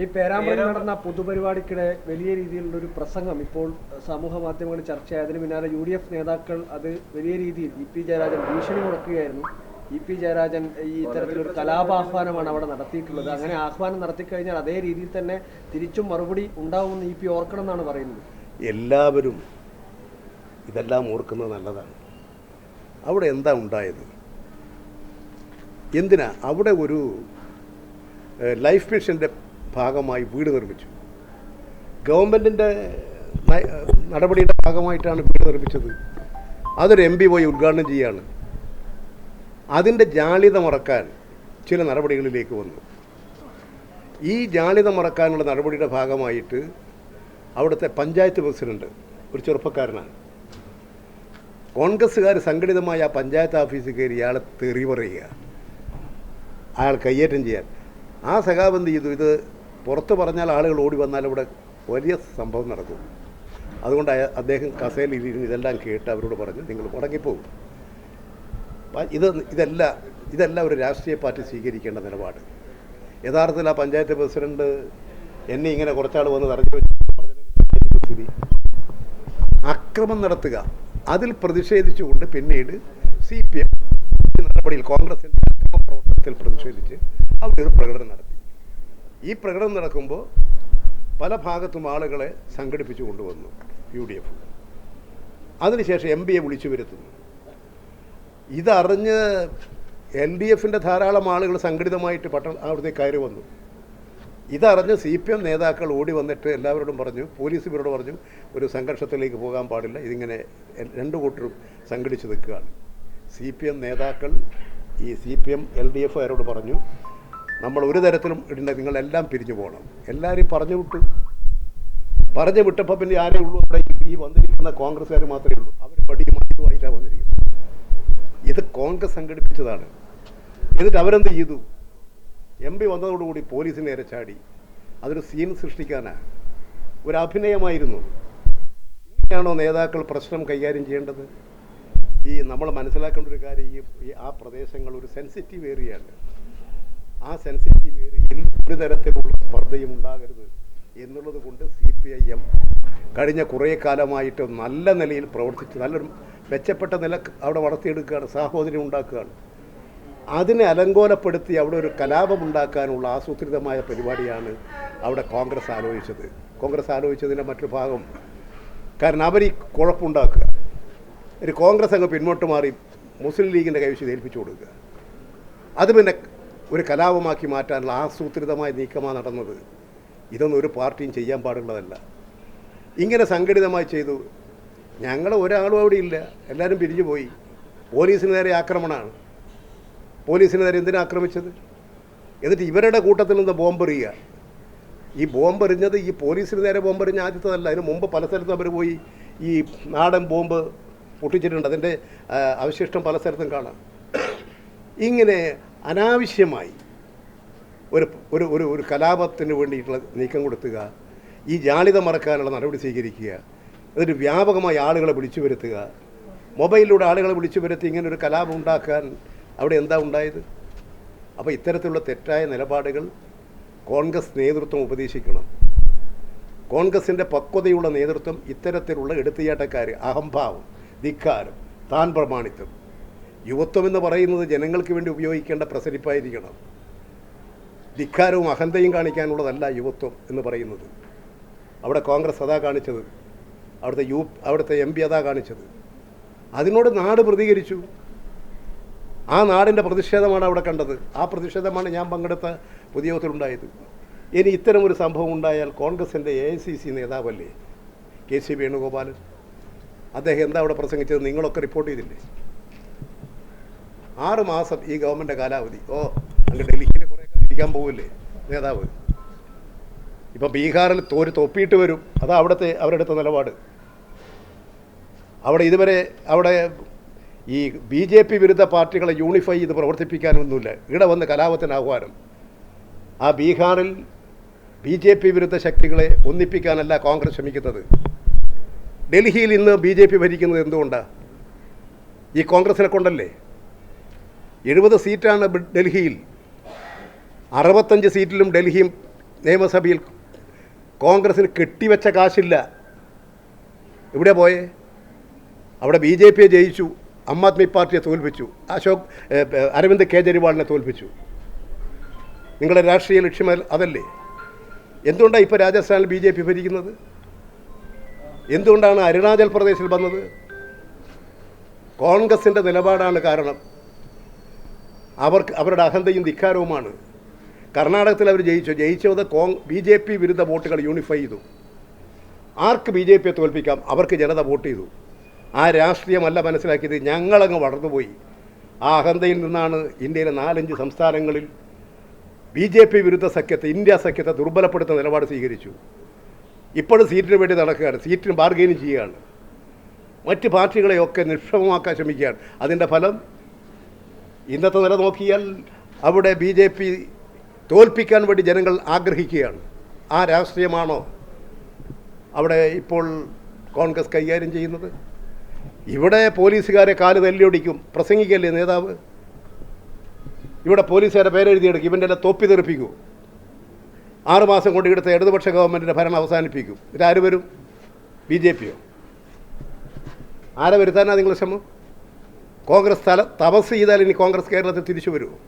ഈ പേരാമ്പ്രയിൽ നടന്ന പൊതുപരിപാടിക്കിടെ വലിയ രീതിയിലുള്ള ഒരു പ്രസംഗം ഇപ്പോൾ സമൂഹ മാധ്യമങ്ങളിൽ ചർച്ചയായതിന് പിന്നാലെ യു ഡി എഫ് നേതാക്കൾ അത് വലിയ രീതിയിൽ ഇ പി ജയരാജൻ ഭീഷണി മുടക്കുകയായിരുന്നു. ഇ പി ജയരാജൻ ഈ ഇത്തരത്തിലൊരു കലാപാഹ്വാനമാണ് അവിടെ നടത്തിയിട്ടുള്ളത്. അങ്ങനെ ആഹ്വാനം നടത്തിക്കഴിഞ്ഞാൽ അതേ രീതിയിൽ തന്നെ തിരിച്ചും മറുപടി ഉണ്ടാവുമെന്ന് ഇ പി ഓർക്കണം എന്നാണ് പറയുന്നത്. എല്ലാവരും ഇതെല്ലാം ഓർക്കുന്നത് നല്ലതാണ്. അവിടെ എന്താ ഉണ്ടായത്? എന്തിനാ? അവിടെ ഒരു ലൈഫ് മിഷന്റെ ഭാഗമായി വീട് നിർമ്മിച്ചു. ഗവൺമെന്റിന്റെ നടപടിയുടെ ഭാഗമായിട്ടാണ് വീട് നിർമ്മിച്ചത്. അതൊരു എം പി പോയി ഉദ്ഘാടനം ചെയ്യുകയാണ് അതിന്റെ ജാളിത മറക്കാൻ ചില നടപടികളിലേക്ക് വന്നു. ഈ ജാളിത മറക്കാനുള്ള നടപടിയുടെ ഭാഗമായിട്ട് അവിടുത്തെ പഞ്ചായത്ത് പ്രസിഡന്റ് ഒരു ചെറുപ്പക്കാരനാണ്. കോൺഗ്രസ്സുകാർ സംഘടിതമായ ആ പഞ്ചായത്ത് ഓഫീസിൽ കയറി ഇയാളെ തെറി പറയുക. അയാൾ കയ്യേറ്റം ചെയ്യാൻ. ആ സഖാബ് ചെയ്തു? ഇത് പുറത്ത് പറഞ്ഞാൽ ആളുകൾ ഓടി വന്നാൽ ഇവിടെ വലിയ സംഭവം നടക്കും. അതുകൊണ്ട് അദ്ദേഹം കസേലയിൽ ഇതെല്ലാം കേട്ട് അവരോട് പറഞ്ഞു നിങ്ങൾ മുടങ്ങിപ്പോകും. ഇത് ഇതല്ല ഇതല്ല ഒരു രാഷ്ട്രീയ പാർട്ടി സ്വീകരിക്കേണ്ട നിലപാട്. യഥാർത്ഥത്തിൽ ആ പഞ്ചായത്ത് പ്രസിഡന്റ് എന്നെ ഇങ്ങനെ കുറച്ചാൾ വന്ന് തടഞ്ഞു സ്ഥിതി അക്രമം നടത്തുക. അതിൽ പ്രതിഷേധിച്ചുകൊണ്ട് പിന്നീട് സി പി എം നടപടിയിൽ കോൺഗ്രസിന്റെ പ്രവർത്തനത്തിൽ പ്രതിഷേധിച്ച് ഒരു പ്രകടനം നടത്തി. ഈ പ്രകടനം നടക്കുമ്പോൾ പല ഭാഗത്തും ആളുകളെ സംഘടിപ്പിച്ചു കൊണ്ടുവന്നു യു ഡി എഫ് അതിനുശേഷം എം പിയെ വിളിച്ചു വരുത്തുന്നു. ഇതറിഞ്ഞ് എൽ ഡി എഫിന്റെ ധാരാളം ആളുകൾ സംഘടിതമായിട്ട് പട്ടണ അവിടുത്തെ കയറി വന്നു. ഇതറിഞ്ഞ് സി പി എം നേതാക്കൾ ഓടി വന്നിട്ട് എല്ലാവരോടും പറഞ്ഞു പോലീസ് ഇവരോട് പറഞ്ഞു ഒരു സംഘർഷത്തിലേക്ക് പോകാൻ പാടില്ല ഇതിങ്ങനെ രണ്ടു കൂട്ടരും സംഘടിച്ച് നിൽക്കുകയാണ്. സി പി എം നേതാക്കൾ ഈ C P M L D എഫുകാരോട് പറഞ്ഞു നമ്മൾ ഒരു തരത്തിലും ഇടേണ്ട നിങ്ങളെല്ലാം പിരിഞ്ഞു പോകണം. എല്ലാവരെയും പറഞ്ഞു വിട്ടു. പറഞ്ഞു വിട്ടപ്പോൾ പിന്നെ ആരേ ഉള്ളൂ അവിടെ ഈ- വന്നിരിക്കുന്ന കോൺഗ്രസ്സുകാർ മാത്രമേ ഉള്ളൂ. അവർ പടിയും മറ്റുമായിട്ടാണ് വന്നിരിക്കുന്നത്. ഇത് കോൺഗ്രസ് സംഘടിപ്പിച്ചതാണ്. എന്നിട്ട് അവരെന്ത് ചെയ്തു? എം പി വന്നതോടുകൂടി പോലീസിനെ ഇരച്ചാടി ചാടി. അതൊരു സീൻ സൃഷ്ടിക്കാനാണ് ഒരു അഭിനയമായിരുന്നു. ഇങ്ങനെയാണോ നേതാക്കൾ പ്രശ്നം കൈകാര്യം ചെയ്യേണ്ടത്? ഈ നമ്മൾ മനസ്സിലാക്കേണ്ട ഒരു കാര്യം ഈ ആ പ്രദേശങ്ങൾ ഒരു സെൻസിറ്റീവ് ഏരിയയാണ് ആ സെൻസിറ്റീവ് ഏരിയയിൽ ഒരു തരത്തിലുള്ള സ്പർദ്ധയും ഉണ്ടാകരുത് എന്നുള്ളത് കൊണ്ട് സി പി ഐ എം കഴിഞ്ഞ കുറേ കാലമായിട്ട് നല്ല നിലയിൽ പ്രവർത്തിച്ച് നല്ലൊരു മെച്ചപ്പെട്ട നില അവിടെ വളർത്തിയെടുക്കുകയാണ് സാഹോദര്യം ഉണ്ടാക്കുകയാണ്. അതിനെ അലങ്കോലപ്പെടുത്തി അവിടെ ഒരു കലാപം ഉണ്ടാക്കാനുള്ള ആസൂത്രിതമായ പരിപാടിയാണ് അവിടെ കോൺഗ്രസ് ആലോചിച്ചത്. കോൺഗ്രസ് ആലോചിച്ചതിന്റെ മറ്റൊരു ഭാഗം കാരണം അവർ ഈ കുഴപ്പമുണ്ടാക്കുക. ഒരു കോൺഗ്രസ് അങ്ങ് പിന്നോട്ട് മാറി മുസ്ലിം ലീഗിന്റെ കൈവശം ഏൽപ്പിച്ചു കൊടുക്കുക. അത് പിന്നെ ഒരു കലാപമാക്കി മാറ്റാനുള്ള ആസൂത്രിതമായ നീക്കമാണ് നടന്നത്. ഇതൊന്നും ഒരു പാർട്ടിയും ചെയ്യാൻ പാടുള്ളതല്ല. ഇങ്ങനെ സംഘടിതമായി ചെയ്തു. ഞങ്ങൾ ഒരാളും അവിടെ ഇല്ല. എല്ലാവരും പിരിഞ്ഞു പോയി. പോലീസിന് നേരെ ആക്രമണമാണ്. പോലീസിന് നേരെ എന്തിനാ ആക്രമിച്ചത്? എന്നിട്ട് ഇവരുടെ കൂട്ടത്തിൽ നിന്ന് ബോംബെറിയുക. ഈ ബോംബെറിഞ്ഞത് ഈ പോലീസിന് നേരെ ബോംബെറിഞ്ഞ ആദ്യത്തതല്ല. അതിന് മുമ്പ് പല സ്ഥലത്തും അവർ പോയി ഈ നാടൻ ബോംബ് പൊട്ടിച്ചിട്ടുണ്ട്. അതിന്റെ അവശിഷ്ടം പല സ്ഥലത്തും കാണാം. ഇങ്ങനെ അനാവശ്യമായി ഒരു ഒരു ഒരു ഒരു കലാപത്തിന് വേണ്ടിയിട്ടുള്ള നീക്കം കൊടുത്തുക ഈ ജാളിത മറക്കാനുള്ള നടപടി സ്വീകരിക്കുക എന്നിട്ട് വ്യാപകമായി ആളുകളെ വിളിച്ചു വരുത്തുക മൊബൈലിലൂടെ ആളുകളെ വിളിച്ചു വരുത്തി ഇങ്ങനെ ഒരു കലാപം ഉണ്ടാക്കാൻ അവിടെ എന്താ ഉണ്ടായത്? അപ്പോൾ ഇത്തരത്തിലുള്ള തെറ്റായ നിലപാടുകൾ കോൺഗ്രസ് നേതൃത്വം ഉപദേശിക്കണം. കോൺഗ്രസിന്റെ പക്വതയുള്ള നേതൃത്വം ഇത്തരത്തിലുള്ള എടുത്തുചാട്ടക്കാർ അഹംഭാവം ധിക്കാരം താൻ പ്രമാണിത്വം യുവത്വം എന്ന് പറയുന്നത് ജനങ്ങൾക്ക് വേണ്ടി ഉപയോഗിക്കേണ്ട പ്രസരിപ്പായിരിക്കണം. ധിക്കാരവും അഹന്തയും കാണിക്കാനുള്ളതല്ല യുവത്വം എന്ന് പറയുന്നത്. അവിടെ കോൺഗ്രസ് അതാ കാണിച്ചത്. അവിടുത്തെ യു അവിടുത്തെ എം പി അതാ കാണിച്ചത്. അതിനോട് നാട് പ്രതികരിച്ചു. ആ നാടിന്റെ പ്രതിഷേധമാണ് അവിടെ കണ്ടത്. ആ പ്രതിഷേധമാണ് ഞാൻ പങ്കെടുത്ത പൊതുയോഗത്തിലുണ്ടായത്. ഇനി ഇത്തരം ഒരു സംഭവം ഉണ്ടായാൽ കോൺഗ്രസിന്റെ A I C C നേതാവല്ലേ? K C Venugopalan. അദ്ദേഹം എന്താ അവിടെ പ്രസംഗിച്ചത്? നിങ്ങളൊക്കെ റിപ്പോർട്ട് ചെയ്തില്ലേ? ആറ് മാസം ഈ ഗവൺമെന്റ് കാലാവധി. ഓ അങ്ങ് ഡൽഹിയിൽ കുറേ ഇരിക്കാൻ പോവില്ലേ നേതാവ്. ഇപ്പം ബീഹാറിൽ തോര് തൊപ്പിയിട്ട് വരും. അതാ അവിടുത്തെ അവരുടെ നിലപാട്. അവിടെ ഇതുവരെ അവിടെ ഈ ബി ജെ പി വിരുദ്ധ പാർട്ടികളെ യൂണിഫൈ ചെയ്ത് പ്രവർത്തിപ്പിക്കാനൊന്നുമില്ല. ഇവിടെ വന്ന് കലാപത്തിന് ആഹ്വാനം. ആ ബീഹാറിൽ ബി ജെ പി വിരുദ്ധ ശക്തികളെ ഒന്നിപ്പിക്കാനല്ല കോൺഗ്രസ് ശ്രമിക്കുന്നത്. ഡൽഹിയിൽ ഇന്ന് ബി ജെ പി ഭരിക്കുന്നത് എന്തുകൊണ്ടാണ് ഈ കോൺഗ്രസിനെ കൊണ്ടല്ലേ? എഴുപത് സീറ്റാണ് ഡൽഹിയിൽ. അറുപത്തഞ്ച് സീറ്റിലും ഡൽഹിയും നിയമസഭയിൽ കോൺഗ്രസ്സിന് കെട്ടിവെച്ച കാശില്ല. ഇവിടെ പോയേ? അവിടെ ബി ജെ പിയെ ജയിച്ചു ആം ആദ്മി പാർട്ടിയെ തോൽപ്പിച്ചു അശോക് അരവിന്ദ് കേജ്രിവാളിനെ തോൽപ്പിച്ചു. നിങ്ങളുടെ രാഷ്ട്രീയ ലക്ഷ്യം അതല്ലേ? എന്തുകൊണ്ടാണ് ഇപ്പോൾ രാജസ്ഥാനിൽ ബി ജെ പി ഭരിക്കുന്നത്? എന്തുകൊണ്ടാണ് അരുണാചൽ പ്രദേശിൽ വന്നത്? കോൺഗ്രസിന്റെ നിലപാടാണ് കാരണം. അവർക്ക് അവരുടെ അഹന്തയും ധിക്കാരവുമാണ്. കർണാടകത്തിൽ അവർ ജയിച്ചു. ജയിച്ചത് കോൺ ബി ജെ പി വിരുദ്ധ വോട്ടുകൾ യൂണിഫൈ ചെയ്തു. ആർക്ക് ബി ജെ പിയെ തോൽപ്പിക്കാം? അവർക്ക് ജനത വോട്ട് ചെയ്തു. ആ രാഷ്ട്രീയമല്ല മനസ്സിലാക്കിയത്. ഞങ്ങളങ്ങ് വളർന്നുപോയി. ആ അഹന്തയിൽ നിന്നാണ് ഇന്ത്യയിലെ നാലഞ്ച് സംസ്ഥാനങ്ങളിൽ ബി ജെ പി വിരുദ്ധ സഖ്യത്തെ ഇന്ത്യ സഖ്യത്തെ ദുർബലപ്പെടുത്തുന്ന നിലപാട് സ്വീകരിച്ചു. ഇപ്പോഴും സീറ്റിന് വേണ്ടി നടക്കുകയാണ്. സീറ്റിന് ബാർഗെയിനിങ് ചെയ്യുകയാണ്. മറ്റ് പാർട്ടികളെയൊക്കെ നിക്ഷേപമാക്കാൻ ശ്രമിക്കുകയാണ്. അതിന്റെ ഫലം ഇന്നത്തെ നില നോക്കിയാൽ അവിടെ ബി ജെ പി തോൽപ്പിക്കാൻ വേണ്ടി ജനങ്ങൾ ആഗ്രഹിക്കുകയാണ്. ആ രാഷ്ട്രീയമാണോ അവിടെ ഇപ്പോൾ കോൺഗ്രസ് കൈകാര്യം ചെയ്യുന്നത്? ഇവിടെ പോലീസുകാരെ കാൽ തല്ലിയൊടിക്കും. പ്രസംഗിക്കല്ലേ നേതാവ്? ഇവിടെ പോലീസുകാരെ പേരെഴുതിയെടുക്കും. ഇവന്റെ എല്ലാം തൊപ്പി തെറിപ്പിക്കൂ. ആറുമാസം കൊണ്ട് ഇവിടുത്തെ ഇടതുപക്ഷ ഗവൺമെന്റിന്റെ ഭരണം അവസാനിപ്പിക്കും. ഇതാര് വരും? ബി ജെ പിയോ? ആരെ വരുത്താനാണ് നിങ്ങളുടെ ശ്രമം? കോൺഗ്രസ് തല തപസ് ചെയ്താൽ ഇനി കോൺഗ്രസ് കേരളത്തിൽ തിരിച്ചു വരുമോ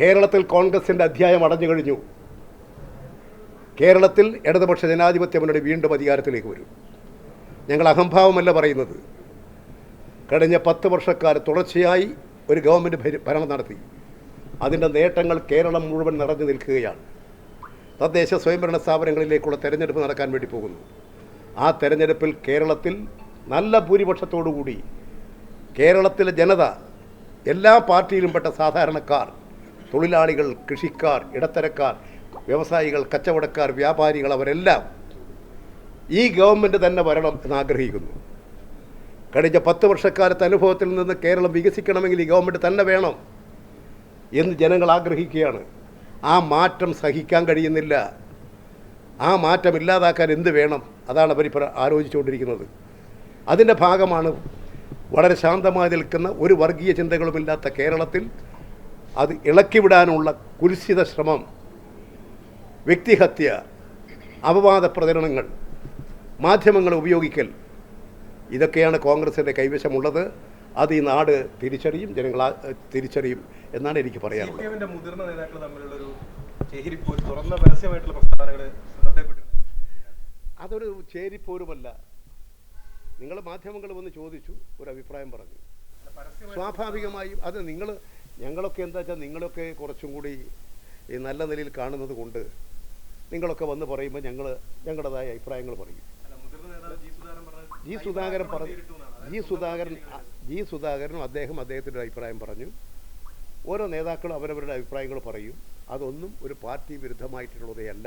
കേരളത്തിൽ കോൺഗ്രസിന്റെ അധ്യായം അടഞ്ഞു കഴിഞ്ഞു. കേരളത്തിൽ ഇടതുപക്ഷ ജനാധിപത്യ മുന്നണി വീണ്ടും അധികാരത്തിലേക്ക് വരും. ഞങ്ങൾ അഹംഭാവമല്ല പറയുന്നത്. കഴിഞ്ഞ പത്ത് വർഷക്കാലം തുടർച്ചയായി ഒരു ഗവൺമെന്റ് ഭരി- ഭരണം നടത്തി. അതിന്റെ നേട്ടങ്ങൾ കേരളം മുഴുവൻ നിറഞ്ഞു നിൽക്കുകയാണ്. തദ്ദേശ സ്വയംഭരണ സ്ഥാപനങ്ങളിലേക്കുള്ള തെരഞ്ഞെടുപ്പ് നടക്കാൻ വേണ്ടി പോകുന്നു. ആ തെരഞ്ഞെടുപ്പിൽ കേരളത്തിൽ നല്ല ഭൂരിപക്ഷത്തോടുകൂടി കേരളത്തിലെ ജനത എല്ലാ പാർട്ടിയിലും പെട്ട സാധാരണക്കാർ തൊഴിലാളികൾ കൃഷിക്കാർ ഇടത്തരക്കാർ വ്യവസായികൾ കച്ചവടക്കാർ വ്യാപാരികൾ അവരെല്ലാം ഈ ഗവൺമെന്റ് തന്നെ വരണം എന്ന് ആഗ്രഹിക്കുന്നു. കഴിഞ്ഞ പത്ത് വർഷക്കാലത്തെ അനുഭവത്തിൽ നിന്ന് കേരളം വികസിക്കണമെങ്കിൽ ഈ ഗവൺമെന്റ് തന്നെ വേണം എന്ന് ജനങ്ങൾ ആഗ്രഹിക്കുകയാണ്. ആ മാറ്റം സഹിക്കാൻ കഴിയുന്നില്ല. ആ മാറ്റം ഇല്ലാതാക്കാൻ എന്ത് വേണം? അതാണ് അവരിപ്പോൾ ആലോചിച്ചുകൊണ്ടിരിക്കുന്നത്. അതിന്റെ ഭാഗമാണ് വളരെ ശാന്തമായി നിൽക്കുന്ന ഒരു വർഗീയ ചിന്തകളുമില്ലാത്ത കേരളത്തിൽ അത് ഇളക്കിവിടാനുള്ള കുൽസിത ശ്രമം വ്യക്തിഹത്യ അപവാദ പ്രചരണങ്ങൾ മാധ്യമങ്ങൾ ഉപയോഗിക്കൽ ഇതൊക്കെയാണ് കോൺഗ്രസിന്റെ കൈവശമുള്ളത്. അത് ഈ നാട് തിരിച്ചറിയും ജനങ്ങൾ തിരിച്ചറിയും എന്നാണ് എനിക്ക് പറയാനുള്ളത്. മുതിർന്ന നേതാക്കൾ ചേരിപ്പോര് തുറന്ന പരസ്യമായിട്ടുള്ള അതൊരു ചേരിപ്പോരുമല്ല. നിങ്ങൾ മാധ്യമങ്ങൾ വന്ന് ചോദിച്ചു ഒരു അഭിപ്രായം പറഞ്ഞു. സ്വാഭാവികമായും അത് നിങ്ങൾ ഞങ്ങളൊക്കെ എന്താ വെച്ചാൽ നിങ്ങളൊക്കെ കുറച്ചും കൂടി ഈ നല്ല നിലയിൽ കാണുന്നത് കൊണ്ട് നിങ്ങളൊക്കെ വന്ന് പറയുമ്പോൾ ഞങ്ങൾ ഞങ്ങളുടേതായ അഭിപ്രായങ്ങൾ പറയും. ജി സുധാകരൻ പറഞ്ഞു. ജി സുധാകരൻ ജി സുധാകരനും അദ്ദേഹം അദ്ദേഹത്തിന്റെ അഭിപ്രായം പറഞ്ഞു. ഓരോ നേതാക്കളും അവരവരുടെ അഭിപ്രായങ്ങൾ പറയും. അതൊന്നും ഒരു പാർട്ടി വിരുദ്ധമായിട്ടുള്ളതേ അല്ല.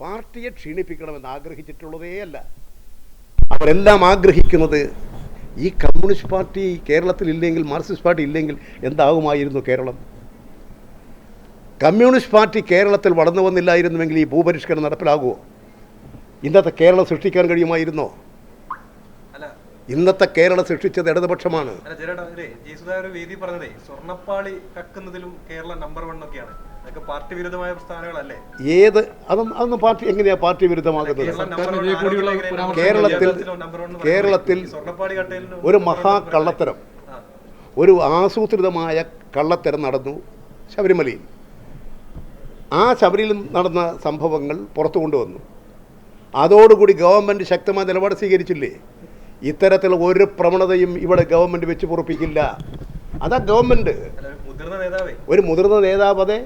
പാർട്ടിയെ ക്ഷീണിപ്പിക്കണമെന്ന് ആഗ്രഹിച്ചിട്ടുള്ളതേ അല്ല. അവരെല്ലാം ആഗ്രഹിക്കുന്നത് ഈ കമ്മ്യൂണിസ്റ്റ് പാർട്ടി കേരളത്തിൽ ഇല്ലെങ്കിൽ മാർക്സിസ്റ്റ് പാർട്ടി ഇല്ലെങ്കിൽ എന്താകുമായിരുന്നു കേരളം? കമ്മ്യൂണിസ്റ്റ് പാർട്ടി കേരളത്തിൽ വളർന്നു വന്നില്ലായിരുന്നുവെങ്കിൽ ഈ ഭൂപരിഷ്കരണം നടപ്പിലാകുമോ? ഇന്നത്തെ കേരളം സൃഷ്ടിക്കാൻ കഴിയുമായിരുന്നോ? ഇന്നത്തെ കേരളം സൃഷ്ടിച്ചത് ഇടതുപക്ഷമാണ്. കക്കുന്നതിലും നമ്പർ പാർട്ടി വിരുദ്ധമായ പ്രസ്ഥാനങ്ങളല്ലേ? ഏത് അതൊന്നും അതൊന്നും പാർട്ടി എങ്ങനെയാ പാർട്ടി വിരുദ്ധമാകുന്നത്? കേരളത്തിൽ കേരളത്തിൽ ഒരു മഹാ കള്ളത്തരം ഒരു ആസൂത്രിതമായ കള്ളത്തരം നടന്നു ശബരിമലയിൽ. ആ ശബരിയിൽ നടന്ന സംഭവങ്ങൾ പുറത്തു കൊണ്ടുവന്നു. അതോടുകൂടി ഗവൺമെന്റ് ശക്തമായ നിലപാട് സ്വീകരിച്ചില്ലേ? ഇത്തരത്തിൽ ഒരു പ്രവണതയും ഇവിടെ ഗവൺമെന്റ് വെച്ച് പൊറപ്പിക്കില്ല. അതാ ഗവൺമെന്റ് ഒരു മുതിർന്ന നേതാവേ. അതെ.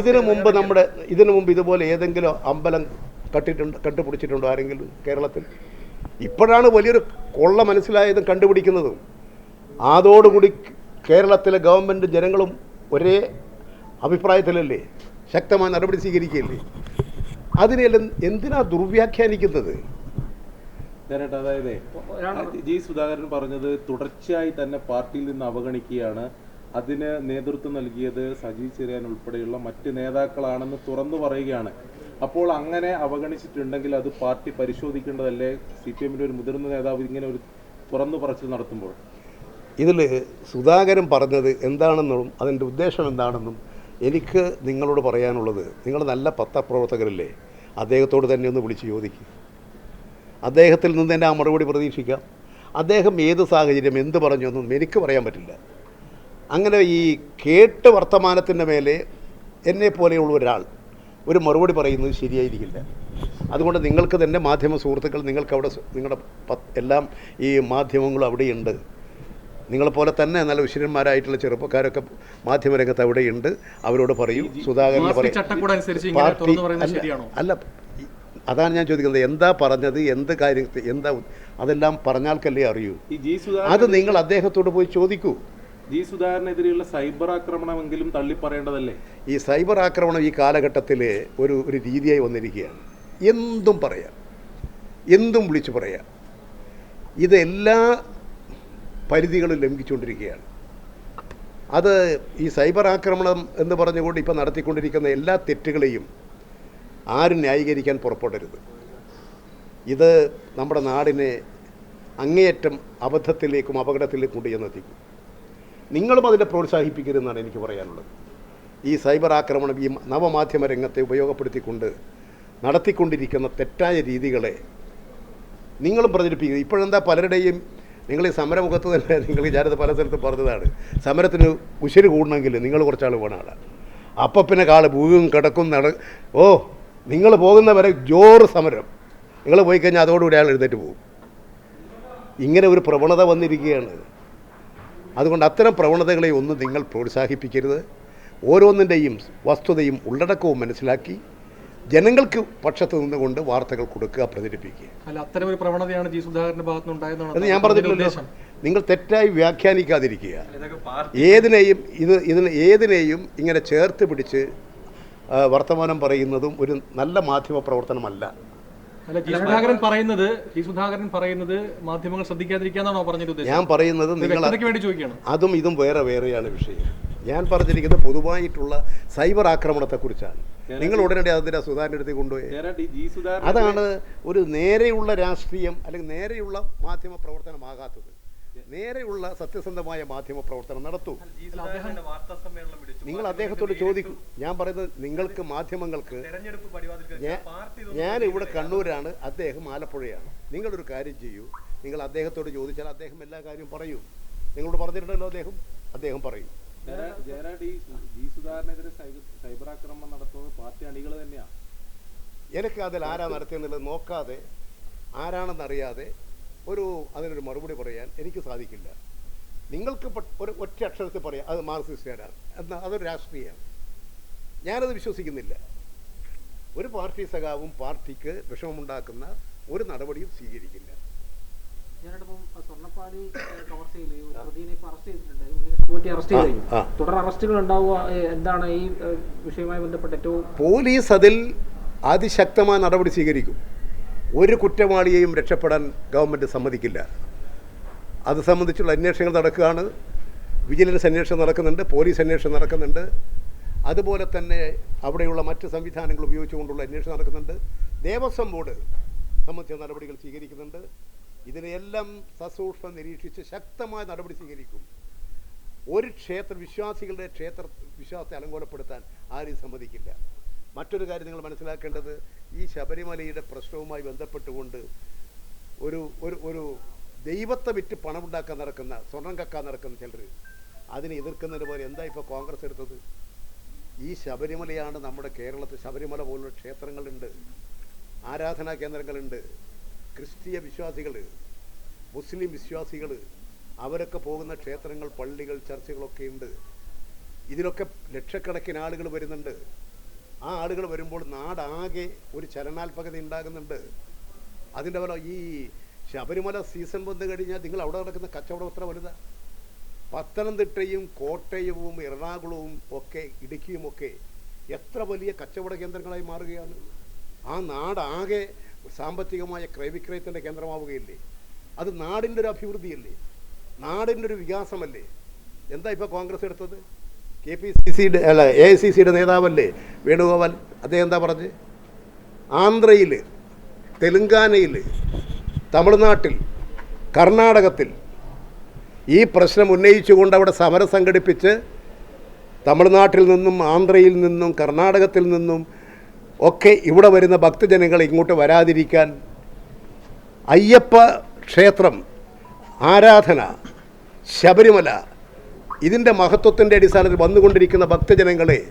ഇതിനു മുമ്പ് നമ്മുടെ ഇതിനു മുമ്പ് ഇതുപോലെ ഏതെങ്കിലും അമ്പലം കട്ടിട്ടുണ്ട് കണ്ടുപിടിച്ചിട്ടുണ്ടോ ആരെങ്കിലും കേരളത്തിൽ? ഇപ്പോഴാണ് വലിയൊരു കൊള്ള മനസ്സിലായതും കണ്ടുപിടിക്കുന്നതും. അതോടുകൂടി കേരളത്തിലെ ഗവൺമെന്റ് ജനങ്ങളും ഒരേ അഭിപ്രായത്തിലല്ലേ? ശക്തമായ നടപടി സ്വീകരിക്കുകയല്ലേ? അതിനെല്ലാം എന്തിനാ ദുർവ്യാഖ്യാനിക്കുന്നത്? നേരിട്ട് അതായത് ജി സുധാകരൻ പറഞ്ഞത് തുടർച്ചയായി തന്നെ പാർട്ടിയിൽ നിന്ന് അവഗണിക്കുകയാണ്. അതിന് നേതൃത്വം നൽകിയത് സജി ചെറിയാൻ ഉൾപ്പെടെയുള്ള മറ്റ് നേതാക്കളാണെന്ന് തുറന്നു പറയുകയാണ്. അപ്പോൾ അങ്ങനെ അവഗണിച്ചിട്ടുണ്ടെങ്കിൽ അത് പാർട്ടി പരിശോധിക്കേണ്ടതല്ലേ? സി പി എമ്മിന്റെ ഒരു മുതിർന്ന നേതാവ് ഇങ്ങനെ ഒരു തുറന്നു പറച്ചിൽ നടത്തുമ്പോൾ. ഇതിൽ സുധാകരൻ പറഞ്ഞത് എന്താണെന്നും അതിന്റെ ഉദ്ദേശം എന്താണെന്നും എനിക്ക് നിങ്ങളോട് പറയാനുള്ളത്. നിങ്ങൾ നല്ല പത്രപ്രവർത്തകരല്ലേ? അദ്ദേഹത്തോട് തന്നെ ഒന്ന് വിളിച്ച് ചോദിക്കും. അദ്ദേഹത്തിൽ നിന്ന് തന്നെ ആ മറുപടി പ്രതീക്ഷിക്കാം. അദ്ദേഹം ഏത് സാഹചര്യം എന്ത് പറഞ്ഞു എന്നൊന്നും എനിക്ക് പറയാൻ പറ്റില്ല. അങ്ങനെ ഈ കേട്ട് വർത്തമാനത്തിന്റെ മേലെ എന്നെ പോലെയുള്ള ഒരാൾ ഒരു മറുപടി പറയുന്നത് ശരിയായിരിക്കില്ല. അതുകൊണ്ട് നിങ്ങൾക്ക് തന്നെ മാധ്യമ സുഹൃത്തുക്കൾ നിങ്ങൾക്ക് അവിടെ നിങ്ങളുടെ എല്ലാം ഈ മാധ്യമങ്ങളും അവിടെയുണ്ട്. നിങ്ങളെപ്പോലെ തന്നെ നല്ല ഉശിരന്മാരായിട്ടുള്ള ചെറുപ്പക്കാരൊക്കെ മാധ്യമരംഗത്ത് അവിടെയുണ്ട്. അവരോട് പറയും. സുധാകരൻ പറയും. പാർട്ടി അല്ല- അതാണ് ഞാൻ ചോദിക്കുന്നത്. എന്താ പറഞ്ഞത്? എന്ത് കാര്യത്തിൽ എന്താ അതെല്ലാം പറഞ്ഞാൽക്കല്ലേ അറിയൂ. അത് നിങ്ങൾ അദ്ദേഹത്തോട് പോയി ചോദിക്കൂ. ജി സുധാകരനെതിരെയുള്ള സൈബർ ആക്രമണമെങ്കിലും തള്ളിപ്പറയേണ്ടതല്ലേ? ഈ സൈബർ ആക്രമണം ഈ കാലഘട്ടത്തിൽ ഒരു ഒരു രീതിയായി വന്നിരിക്കുകയാണ്. എന്തും പറയാം. എന്തും വിളിച്ചു പറയാം. ഇതെല്ലാ പരിധികളും ലംഘിച്ചുകൊണ്ടിരിക്കുകയാണ്. അത് ഈ സൈബർ ആക്രമണം എന്ന് പറഞ്ഞുകൊണ്ട് ഇപ്പോൾ നടത്തിക്കൊണ്ടിരിക്കുന്ന എല്ലാ തെറ്റുകളെയും ആരും ന്യായീകരിക്കാൻ പുറപ്പെടരുത്. ഇത് നമ്മുടെ നാടിനെ അങ്ങേയറ്റം അബദ്ധത്തിലേക്കും അപകടത്തിലേക്കും കൊണ്ടുചെന്നെത്തിക്കും. നിങ്ങളും അതിനെ പ്രോത്സാഹിപ്പിക്കരുതെന്നാണ് എനിക്ക് പറയാനുള്ളത്. ഈ സൈബർ ആക്രമണം ഈ നവമാധ്യമ രംഗത്തെ ഉപയോഗപ്പെടുത്തിക്കൊണ്ട് നടത്തിക്കൊണ്ടിരിക്കുന്ന തെറ്റായ രീതികളെ നിങ്ങളും പ്രചരിപ്പിക്കുക ഇപ്പോഴെന്താ പലരുടെയും നിങ്ങൾ ഈ സമരമുഖത്ത് തന്നെ നിങ്ങൾ ഞാനത് പല സ്ഥലത്തും പറഞ്ഞതാണ്. സമരത്തിന് ഉശര് കൂടണമെങ്കിൽ നിങ്ങൾ കുറച്ചാൾ വേണം അപ്പം പിന്നെ കാൾ ഭൂവും കിടക്കും നട ഓ നിങ്ങൾ പോകുന്നവരെ ജോറ് സമരം. നിങ്ങൾ പോയി കഴിഞ്ഞാൽ അതോടുകൂടി അയാൾ എഴുന്നേറ്റ് പോകും. ഇങ്ങനെ ഒരു പ്രവണത വന്നിരിക്കുകയാണ്. അതുകൊണ്ട് അത്തരം പ്രവണതകളെ ഒന്നും നിങ്ങൾ പ്രോത്സാഹിപ്പിക്കരുത്. ഓരോന്നിന്റെയും വസ്തുതയും ഉള്ളടക്കവും മനസ്സിലാക്കി ജനങ്ങൾക്ക് പക്ഷത്ത് നിന്നുകൊണ്ട് വാർത്തകൾ കൊടുക്കുക പ്രചരിപ്പിക്കുക. അല്ല അത്തരം ഒരു പ്രവണതയാണ് ജി സുധാകരന്റെ ഭാഗത്തുനിന്ന് ഉണ്ടായതെന്നാണ് എന്ന് ഞാൻ പറഞ്ഞിട്ടുള്ള ഉദ്ദേശം. നിങ്ങൾ തെറ്റായി വ്യാഖ്യാനിക്കാതിരിക്കുക. ഏതിനെയും ഇത് ഇതിന് ഏതിനെയും ഇങ്ങനെ ചേർത്ത് പിടിച്ച് വർത്തമാനം പറയുന്നതും ഒരു നല്ല മാധ്യമ പ്രവർത്തനമല്ല. സുധാകരൻ പറയുന്നത് സുധാകരൻ പറയുന്നത് മാധ്യമങ്ങൾ ശ്രദ്ധിക്കാതിരിക്കാന്നാണോ പറഞ്ഞത് ഞാൻ പറയുന്നത് നിങ്ങൾ വേണ്ടി ചോദിക്കുകയാണ്. അതും ഇതും വേറെ വേറെയാണ് വിഷയം. ഞാൻ പറഞ്ഞിരിക്കുന്നത് പൊതുവായിട്ടുള്ള സൈബർ ആക്രമണത്തെക്കുറിച്ചാണ്. നിങ്ങൾ ഉടനടി അതിന്റെ സുധാകരൻ എടുത്ത് കൊണ്ടുപോയി. അതാണ് ഒരു നേരെയുള്ള രാഷ്ട്രീയം അല്ലെങ്കിൽ നേരെയുള്ള മാധ്യമ പ്രവർത്തനമാകാത്തത്. നേരെയുള്ള സത്യസന്ധമായ മാധ്യമ പ്രവർത്തനം നടത്തൂ. നിങ്ങൾ അദ്ദേഹത്തോട് ചോദിക്കൂ. ഞാൻ പറയുന്നത് നിങ്ങൾക്ക് മാധ്യമങ്ങൾക്ക് ഞാൻ ഇവിടെ കണ്ണൂരാണ്. അദ്ദേഹം ആലപ്പുഴയാണ്. നിങ്ങളൊരു കാര്യം ചെയ്യൂ. നിങ്ങൾ അദ്ദേഹത്തോട് ചോദിച്ചാൽ അദ്ദേഹം എല്ലാ കാര്യവും പറയൂ. നിങ്ങളോട് പറഞ്ഞിട്ടുണ്ടല്ലോ അദ്ദേഹം? അദ്ദേഹം പറയും. സൈബർ സൈബർ ആക്രമണം നടത്തുന്നത് പാർട്ടി അണികൾ തന്നെയാണ് എനിക്ക് അതിൽ ആരാ നടത്തിയെന്നുള്ളത് നോക്കാതെ ആരാണെന്നറിയാതെ ഒരു അതിനൊരു മറുപടി പറയാൻ എനിക്ക് സാധിക്കില്ല. നിങ്ങൾക്ക് ഒരു ഒറ്റ അക്ഷരത്തിൽ പറയാം അത് മാർക്സിസ്റ്റുകാരാണ് എന്നാൽ അതൊരു രാഷ്ട്രീയമാണ്. ഞാനത് വിശ്വസിക്കുന്നില്ല. ഒരു പാർട്ടി സഖാവും പാർട്ടിക്ക് വിഷമമുണ്ടാക്കുന്ന ഒരു നടപടിയും സ്വീകരിക്കില്ല. സ്വർണപ്പാടി കവർച്ചയിൽ പ്രതിനെ അറസ്റ്റ് ചെയ്തിട്ടുണ്ട്. ഉണ്ണികൃഷ്ണൻ അറസ്റ്റ് ചെയ്തു. തുടർ അറസ്റ്റുകൾ ഉണ്ടാവുക എന്താണ് ഈ വിഷയവുമായി ബന്ധപ്പെട്ട് ഏറ്റവും പോലീസ് അതിൽ അതിശക്തമായ നടപടി സ്വീകരിക്കും. ഒരു കുറ്റവാളിയെയും രക്ഷപ്പെടാൻ ഗവൺമെന്റ് സമ്മതിക്കില്ല. അത് സംബന്ധിച്ചുള്ള അന്വേഷണങ്ങൾ നടക്കുകയാണ്. വിജിലൻസ് അന്വേഷണം നടക്കുന്നുണ്ട് പോലീസ് അന്വേഷണം നടക്കുന്നുണ്ട്. അതുപോലെ തന്നെ അവിടെയുള്ള മറ്റ് സംവിധാനങ്ങൾ ഉപയോഗിച്ചുകൊണ്ടുള്ള അന്വേഷണം നടക്കുന്നുണ്ട്. ദേവസ്വം ബോർഡ് സംബന്ധിച്ച നടപടികൾ സ്വീകരിക്കുന്നുണ്ട്. ഇതിനെയെല്ലാം സസൂക്ഷ്മം നിരീക്ഷിച്ച് ശക്തമായ നടപടി സ്വീകരിക്കും. ഒരു ക്ഷേത്ര വിശ്വാസികളുടെ ക്ഷേത്ര വിശ്വാസത്തെ അലങ്കോലപ്പെടുത്താൻ ആരും സമ്മതിക്കില്ല. മറ്റൊരു കാര്യം നിങ്ങൾ മനസ്സിലാക്കേണ്ടത് ഈ ശബരിമലയുടെ പ്രശ്നവുമായി ബന്ധപ്പെട്ടുകൊണ്ട് ഒരു ഒരു ഒരു ദൈവത്തെ വിറ്റ് പണമുണ്ടാക്കാൻ നടക്കുന്ന സ്വർണം കക്കാൻ നടക്കുന്ന ചിലർ അതിനെ എതിർക്കുന്നതിന് പോലെ എന്താ ഇപ്പോൾ കോൺഗ്രസ് എടുത്തത്? ഈ ശബരിമലയാണ് നമ്മുടെ കേരളത്തിൽ ശബരിമല പോലുള്ള ക്ഷേത്രങ്ങളുണ്ട് ആരാധനാ കേന്ദ്രങ്ങളുണ്ട് ക്രിസ്തീയ വിശ്വാസികൾ മുസ്ലിം വിശ്വാസികൾ അവരൊക്കെ പോകുന്ന ക്ഷേത്രങ്ങൾ പള്ളികൾ ചർച്ചകളൊക്കെ ഉണ്ട്. ഇതിലൊക്കെ ലക്ഷക്കണക്കിന് ആളുകൾ വരുന്നുണ്ട്. ആ ആളുകൾ വരുമ്പോൾ നാടാകെ ഒരു ചലനാത്മകത ഉണ്ടാകുന്നുണ്ട്. അതിന്റെ ഫലം ഈ ശബരിമല സീസൺ വന്നു കഴിഞ്ഞാൽ നിങ്ങൾ അവിടെ നടക്കുന്ന കച്ചവടം എത്ര വലുതാ. പത്തനംതിട്ടയും കോട്ടയവും എറണാകുളവും ഒക്കെ ഇടുക്കിയും ഒക്കെ എത്ര വലിയ കച്ചവട കേന്ദ്രങ്ങളായി മാറുകയാണ്. ആ നാടാകെ സാമ്പത്തികമായ ക്രയവിക്രയത്തിന്റെ കേന്ദ്രമാവുകയില്ലേ? അത് നാടിന്റെ ഒരു അഭിവൃദ്ധിയല്ലേ? നാടിന്റെ ഒരു വികാസമല്ലേ? എന്താ ഇപ്പോൾ കോൺഗ്രസ് എടുത്തത്? കെ പി സി സിയുടെ അല്ല എ ഐ സി സിയുടെ നേതാവല്ലേ വേണുഗോപാൽ? അദ്ദേഹം എന്താ പറഞ്ഞ്? ആന്ധ്രയിൽ തെലുങ്കാനയിൽ തമിഴ്നാട്ടിൽ കർണാടകത്തിൽ ഈ പ്രശ്നം ഉന്നയിച്ചുകൊണ്ട് അവിടെ സമരം സംഘടിപ്പിച്ച് തമിഴ്നാട്ടിൽ നിന്നും ആന്ധ്രയിൽ നിന്നും കർണാടകത്തിൽ നിന്നും ഒക്കെ ഇവിടെ വരുന്ന ഭക്തജനങ്ങൾ ഇങ്ങോട്ട് വരാതിരിക്കാൻ അയ്യപ്പ ക്ഷേത്രം ആരാധന ശബരിമല ഇതിന്റെ മഹത്വത്തിന്റെ അടിസ്ഥാനത്തിൽ വന്നുകൊണ്ടിരിക്കുന്ന ഭക്തജനങ്ങളെ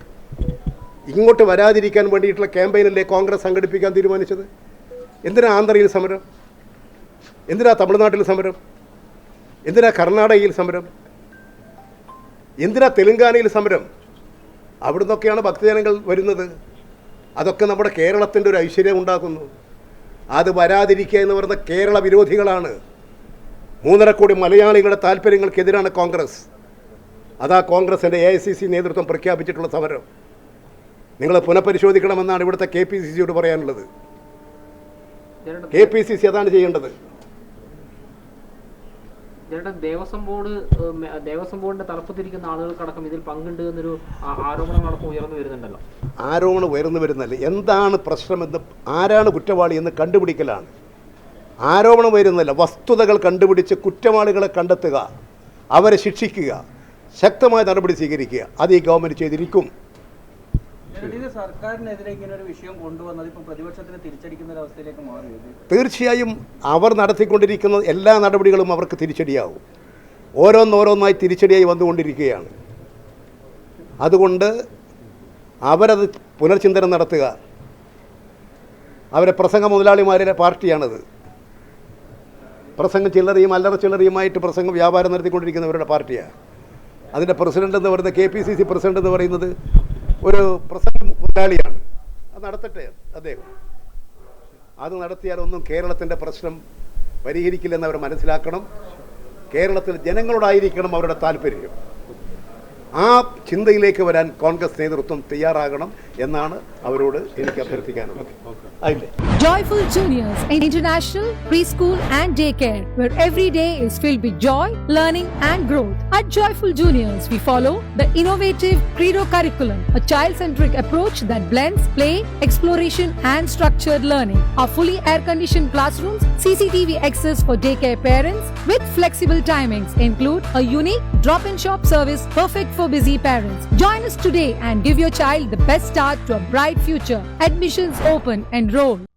ഇങ്ങോട്ട് വരാതിരിക്കാൻ വേണ്ടിയിട്ടുള്ള ക്യാമ്പയിനല്ലേ കോൺഗ്രസ് സംഘടിപ്പിക്കാൻ തീരുമാനിച്ചത്? എന്തിനാ ആന്ധ്രയിൽ സമരം? എന്തിനാ തമിഴ്നാട്ടിൽ സമരം? എന്തിനാ കർണാടകയിൽ സമരം? എന്തിനാ തെലുങ്കാനയിൽ സമരം? അവിടെ നിന്നൊക്കെയാണ് ഭക്തജനങ്ങൾ വരുന്നത്. അതൊക്കെ നമ്മുടെ കേരളത്തിന്റെ ഒരു ഐശ്വര്യം ഉണ്ടാക്കുന്നു. അത് വരാതിരിക്കുക എന്ന് പറയുന്ന കേരള വിരോധികളാണ്. മൂന്നര കോടി മലയാളികളുടെ താല്പര്യങ്ങൾക്കെതിരാണ് കോൺഗ്രസ്. അതാ കോൺഗ്രസിന്റെ എ ഐ സി സി നേതൃത്വം പ്രഖ്യാപിച്ചിട്ടുള്ള സമരം. നിങ്ങൾ പുനഃപരിശോധിക്കണമെന്നാണ് ഇവിടുത്തെ കെ പി സി സിയോട് പറയാനുള്ളത്. കെ പി സി സി അതാണ് ചെയ്യേണ്ടത്. ചേട്ടൻ ദേവസ്വം ബോർഡ് ദേവസ്വം ബോർഡിന്റെ തലപ്പത്തിരിക്കുന്ന ആളുകൾക്കടക്കം ഇതിൽ പങ്കുണ്ട് എന്നൊരു ആരോപണം ആരോപണങ്ങളടക്കം ഉയർന്നു വരുന്നുണ്ടല്ലോ. ആരോപണം ഉയർന്നു വരുന്നല്ല എന്താണ് പ്രശ്നമെന്ന് ആരാണ് കുറ്റവാളി എന്ന് കണ്ടുപിടിക്കലാണ്. ആരോപണം വരുന്നില്ല വസ്തുതകൾ കണ്ടുപിടിച്ച് കുറ്റവാളികളെ കണ്ടെത്തുക. അവരെ ശിക്ഷിക്കുക. ശക്തമായ നടപടി സ്വീകരിക്കുക. അത് ഈ ഗവൺമെന്റ് ചെയ്തിരിക്കും. ഇത് സർക്കാരിനെതിരെ ഇങ്ങനെ ഒരു വിഷയം കൊണ്ടുവന്നത് ഇപ്പം തിരിച്ചടിക്കുന്ന അവസ്ഥയിലേക്ക് മാറിയത് തീർച്ചയായും അവർ നടത്തിക്കൊണ്ടിരിക്കുന്ന എല്ലാ നടപടികളും അവർക്ക് തിരിച്ചടിയാവും. ഓരോന്നോരോന്നായി തിരിച്ചടിയായി വന്നുകൊണ്ടിരിക്കുകയാണ്. അതുകൊണ്ട് അവരത് പുനർചിന്തനം നടത്തുക. അവരെ പ്രസംഗ മുതലാളിമാരുടെ പാർട്ടിയാണത്. പ്രസംഗം ചില്ലറയും അല്ലറ ചില്ലറയുമായിട്ട് പ്രസംഗം വ്യാപാരം നടത്തിക്കൊണ്ടിരിക്കുന്നവരുടെ പാർട്ടിയാണ് അതിന്റെ പ്രസിഡന്റ് എന്ന് പറയുന്നത് K P C C president എന്ന് പറയുന്നത് ഒരു പ്രസംഗ മുതലാളിയാണ്. അത് നടത്തട്ടെ അദ്ദേഹം. അത് നടത്തിയാലൊന്നും കേരളത്തിന്റെ പ്രശ്നം പരിഹരിക്കില്ലെന്ന് അവർ മനസ്സിലാക്കണം. കേരളത്തിൽ ജനങ്ങളോടായിരിക്കണം അവരുടെ താല്പര്യം. ആ ചിന്തയിലേക്ക് വരാൻ കോൺഗ്രസ് നേതൃത്വം തയ്യാറാകണം എന്നാണ് അവരോട് എനിക്ക് അഭ്യർത്ഥിക്കാനുള്ളത് Joyful Juniors, an international preschool and daycare where every day is filled with joy, learning, and growth. At Joyful Juniors, we follow the innovative Credo curriculum, a child centric approach that blends play, exploration, and structured learning. Our fully air conditioned classrooms, CCTV access for daycare parents with flexible timings include a unique drop in shop service perfect for busy parents. Join us today and give your child the best start to a bright future. Admissions open, enroll.